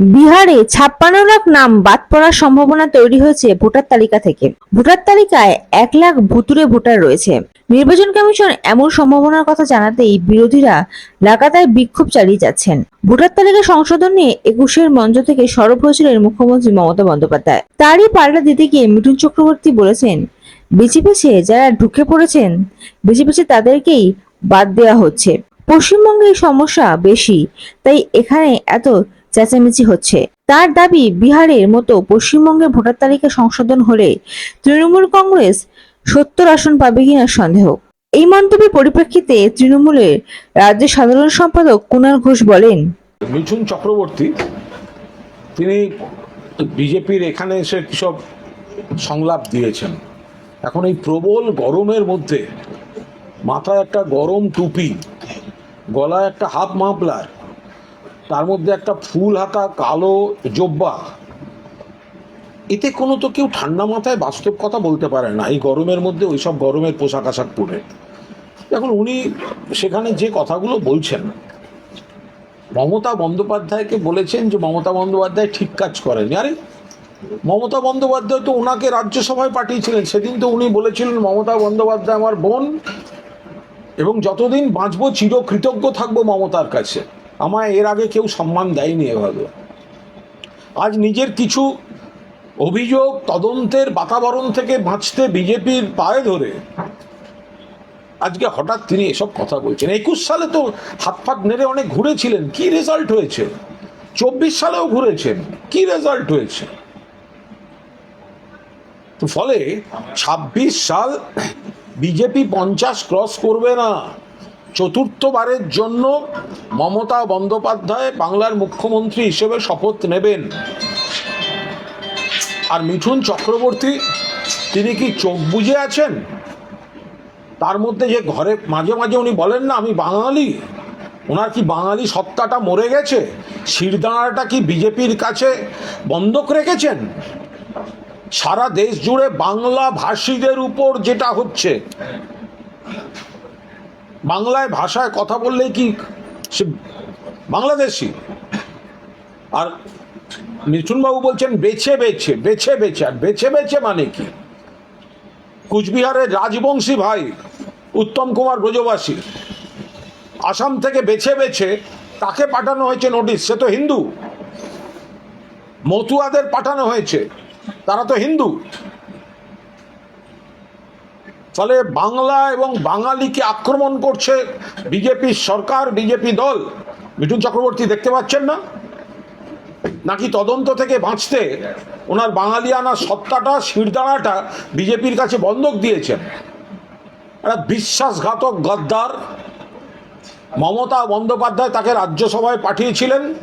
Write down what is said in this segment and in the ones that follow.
বিহারে ছাপ্পান্ন লাখ নাম বাদ পড়ার সম্ভাবনা তৈরি হয়েছে ভোটার তালিকা থেকে। ভোটার তালিকায় এক লাখ ভুতুরে ভোটার রয়েছে। নির্বাচন কমিশন এমন সম্ভাবনার কথা জানাতেই বিরোধীরা লাগাতার বিক্ষোভ চালিয়ে যাচ্ছেন। ভোটার তালিকা সংশোধন নিয়ে একুশের মঞ্চ থেকে সরব হয়েছিলেন মুখ্যমন্ত্রী মমতা বন্দ্যোপাধ্যায়। তারই পাল্টা দিতে গিয়ে মিঠুন চক্রবর্তী বলেছেন বেছে বেছে যারা ঢুকে পড়েছেন বেছে বেছে তাদেরকেই বাদ দেওয়া হচ্ছে। পশ্চিমবঙ্গে সমস্যা বেশি, তাই এখানে এত চেঁচামেচি হচ্ছে। তার দাবি, বিহারের মতো পশ্চিমবঙ্গে ভোটার তালিকা সংশোধন হলে তৃণমূল কংগ্রেস সত্তর আসন পাবে কিনা সন্দেহ। এই মন্তব্যের পরিপ্রেক্ষিতে তৃণমূলের রাজ্য সাধারণ সম্পাদক কুণাল ঘোষ বলেন, মিঠুন চক্রবর্তী, তিনি বিজেপির এখানে এসে সব সংলাপ দিয়েছেন। এখন এই প্রবল গরমের মধ্যে মাথায় একটা গরম টুপি, গলায় একটা হাফ মাফলার তার মধ্যে একটা ফুল হাতা, কালো জব্বা। এতে কোনো তো কেউ ঠান্ডা মাথায় বাস্তব কথা বলতে পারে না। এই গরমের মধ্যে ওইসব গরমের পোশাক আশাক পরে। এখন উনি সেখানে যে কথাগুলো বলছেন, মমতা বন্দ্যোপাধ্যায়কে বলেছেন যে, মমতা বন্দ্যোপাধ্যায় ঠিক কাজ করেনি আরে, মমতা বন্দ্যোপাধ্যায় তো ওনাকে রাজ্যসভায় পাঠিয়েছিলেন। সেদিন তো উনি বলেছিলেন, মমতা বন্দ্যোপাধ্যায় আমার বোন এবং যতদিন বাঁচবো চির কৃতজ্ঞ থাকব মমতার কাছে। আমায় এর আগে কেউ সম্মান দেয়নি এভাবে। আজ নিজের কিছু অভিযোগ তদন্তের বাতাবরণ থেকে বাঁচতে বিজেপির পায়ে ধরে আজকে হঠাৎ তিনি এসব কথা বলছেন। একুশ সালে তো হাত ফাত নেড়ে অনেক ঘুরেছিলেন, কি রেজাল্ট হয়েছে? চব্বিশ সালেও ঘুরেছেন, কি রেজাল্ট হয়েছে? তো ফলে ছাব্বিশ সাল বিজেপি পঞ্চাশ ক্রস করবে না। চতুর্থবারের জন্য মমতা বন্দ্যোপাধ্যায় বাংলার মুখ্যমন্ত্রী হিসেবে শপথ নেবেন। আর মিঠুন চক্রবর্তী, তিনি কি চোখ বুজে আছেন? তার মধ্যে যে ঘরে মাঝে মাঝে উনি বলেন না, আমি বাঙালি। ওনার কি বাঙালি সত্তাটা মরে গেছে? শিরদাঁড়াটা কি বিজেপির কাছে বন্ধক রেখেছেন? সারা দেশ জুড়ে বাংলা ভাষীদের উপর যেটা হচ্ছে বাংলায় ভাষায় কথা বললেই কি সে বাংলাদেশি? আর মিঠুনবাবু বলছেন, বেছে বেছে বেছে বেছে, আর বেছে বেছে মানে কি? কুচবিহারের রাজবংশী ভাই উত্তম কুমার ব্রজবাসী, আসাম থেকে বেছে বেছে তাকে পাঠানো হয়েছে নোটিশ, সে তো হিন্দু। মতুয়াদের পাঠানো হয়েছে, তারা তো হিন্দু। ফলে বাংলা এবং বাঙালিকে আক্রমণ করছে বিজেপির সরকার, বিজেপি দল। মিঠুন চক্রবর্তী দেখতে পাচ্ছেন না? নাকি তদন্ত থেকে বাঁচতে ওনার বাঙালিয়ানা সত্তাটা, শিরদাঁড়াটা বিজেপির কাছে বন্ধক দিয়েছেন? একটা বিশ্বাসঘাতক গদ্দার মমতা বন্দ্যোপাধ্যায় তাকে রাজ্যসভায় পাঠিয়েছিলেন।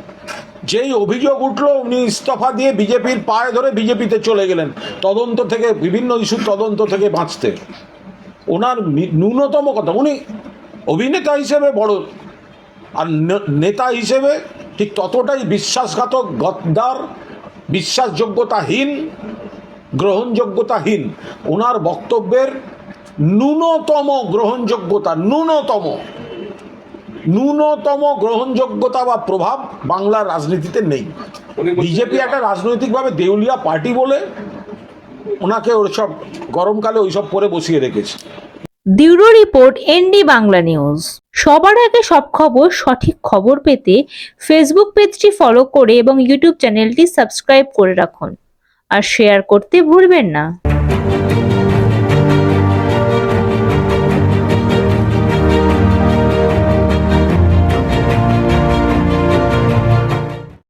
যেই অভিযোগ উঠল, উনি ইস্তফা দিয়ে বিজেপির পায়ে ধরে বিজেপিতে চলে গেলেন। তদন্ত থেকে, বিভিন্ন ইস্যুর তদন্ত থেকে বাঁচতে। ওনার ন্যূনতম কথা উনি অভিনেতা হিসেবে বড় আর নেতা হিসেবে ঠিক ততটাই বিশ্বাসঘাতক গদ্দার বিশ্বাসযোগ্যতাহীন গ্রহণযোগ্যতাহীন। ওনার বক্তব্যের ন্যূনতম গ্রহণযোগ্যতা ন্যূনতম ন্যূনতম গ্রহণযোগ্যতা বা প্রভাব বাংলার রাজনীতিতে নেই। বিজেপি একটা রাজনৈতিকভাবে দেউলিয়া পার্টি বলে ওনাকে ওইসব গরমকালে ওইসব পরে বসিয়ে রেখেছে। Bureau report, ND Bangla news. সবার আগে সব খবর, সঠিক খবর পেতে ফেসবুক পেজটি ফলো করে এবং ইউটিউব চ্যানেলটি সাবস্ক্রাইব করে রাখুন। আর শেয়ার করতে ভুলবেন না।